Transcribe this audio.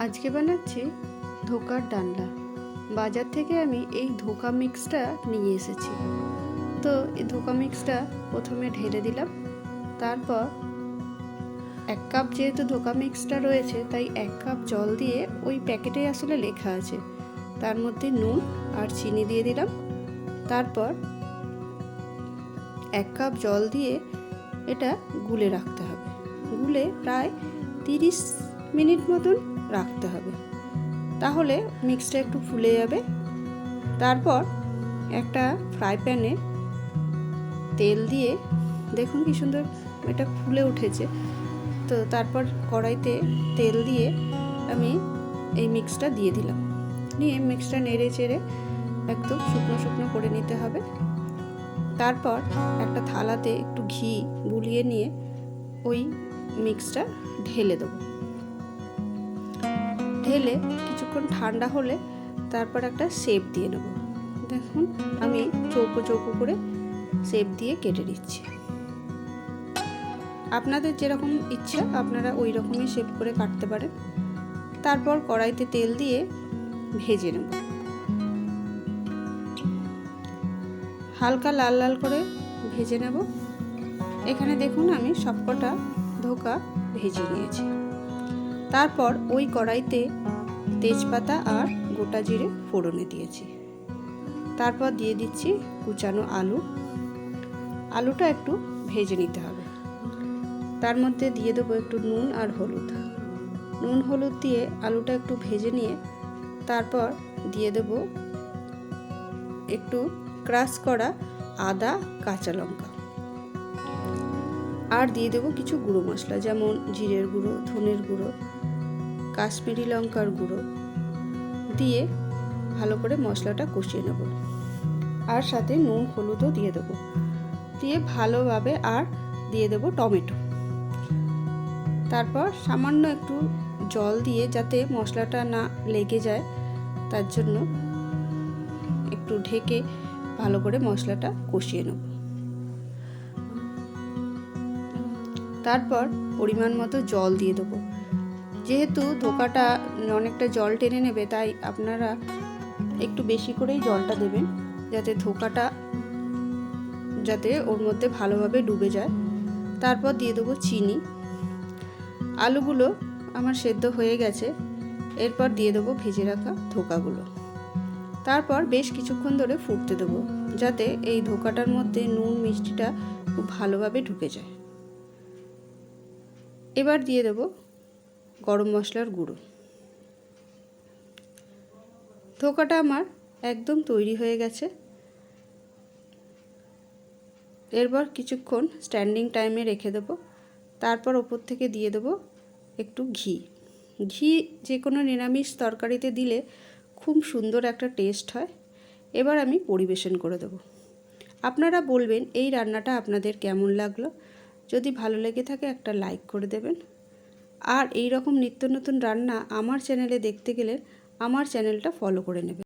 আজকে বানাচ্ছি ধোকার ডালনা বাজার থেকে আমি এই ধোকা মিক্সটা নিয়ে এসেছি। তো এই ধোকা মিক্সটা প্রথমে ঢেলে দিলাম। তারপর এক কাপ যেহেতু ধোকা মিক্সটা রয়েছে, তাই এক কাপ জল দিয়ে ওই প্যাকেটে আসলে লেখা আছে। তার মধ্যে নুন আর চিনি দিয়ে দিলাম। তারপর এক কাপ জল দিয়ে এটা গুলে রাখতে হবে। গুলে প্রায় তিরিশ মিনিট মতন রাখতে হবে। তাহলে মিক্সটা একটু ফুলে যাবে। তারপর একটা ফ্রাই প্যানে তেল দিয়ে দেখুন কি সুন্দর এটা ফুলে উঠেছে। তো তারপর কড়াইতে তেল দিয়ে আমি এই মিক্সটা দিয়ে দিলাম। নিয়ে মিক্সটা নেড়ে চেড়ে একদম শুকনো শুকনো করে নিতে হবে। তারপর একটা থালাতে একটু ঘি বুলিয়ে নিয়ে ওই মিক্সটা ঢেলে দেবো। ঢেলে কিছুক্ষণ ঠান্ডা হলে তারপর একটা শেপ দিয়ে নেব। দেখুন, আমি চৌকো চৌকো করে শেপ দিয়ে কেটে দিচ্ছি আপনাদের যেরকম ইচ্ছা, আপনারা ওই রকমই শেপ করে কাটতে পারেন। তারপর কড়াইতে তেল দিয়ে ভেজে নেব। হালকা লাল লাল করে ভেজে নেব। এখানে দেখুন, আমি সবকটা ধোকা ভেজে নিয়েছি। তারপর ওই কড়াইতে তেজপাতা আর গোটা জিরে ফোড়নে দিয়েছি। তারপর দিয়ে দিচ্ছি কুচানো আলু। আলুটা একটু ভেজে নিতে হবে। তার মধ্যে দিয়ে দেবো একটু নুন আর হলুদ। নুন হলুদ দিয়ে আলুটা একটু ভেজে নিয়ে তারপর দিয়ে দেবো একটু ক্রাশ করা আদা, কাঁচা লঙ্কা। আর দিয়ে দেবো কিছু গুঁড়ো মশলা, যেমন জিরের গুঁড়ো, ধনের গুঁড়ো। কাশ্মীরি লঙ্কার গুঁড়ো দিয়ে ভালো করে মশলাটা কষিয়ে নেব। আর সাথে নুন, হলুদও দিয়ে দেবো। দিয়ে ভালোভাবে আর দিয়ে দেবো টমেটো। তারপর সামান্য একটু জল দিয়ে যাতে মশলাটা না লেগে যায়, তার জন্য একটু ঢেকে ভালো করে মশলাটা কষিয়ে নেব। তারপর পরিমাণ মতো জল দিয়ে দেবো। যেহেতু ধোকাটা অনেকটা জল টেনে নেবে, তাই আপনারা একটু বেশি করেই জলটা দেবেন, যাতে ধোকাটা যাতে ওর মধ্যে ভালোভাবে ডুবে যায়। তারপর দিয়ে দেবো চিনি। আলুগুলো আমার সেদ্ধ হয়ে গেছে, এরপর দিয়ে দেবো ভেজে রাখা ধোকাগুলো। তারপর বেশ কিছুক্ষণ ধরে ফুটতে দেবো, যাতে এই ধোকাটার মধ্যে নুন, মিষ্টিটা খুব ভালোভাবে ঢুকে যায়। এবার দিয়ে দেবো গরম মশলার গুঁড়ো। ধোকাটা আমার একদম তৈরি হয়ে গেছে। এরপর কিছুক্ষণ স্ট্যান্ডিং টাইমে রেখে দেবো। তারপর ওপর থেকে দিয়ে দেবো একটু ঘি। ঘি যে কোনো নিরামিষ তরকারিতে দিলে খুব সুন্দর একটা টেস্ট হয়। এবার আমি পরিবেশন করে দেবো। আপনারা বলবেন, এই রান্নাটা আপনাদের কেমন লাগল? যদি ভালো লেগে থাকে একটা লাইক করে দেবেন। আর এই রকম নিত্য নতুন রান্না আমার চ্যানেলে দেখতে গেলে আমার চ্যানেলটা ফলো করে নেবেন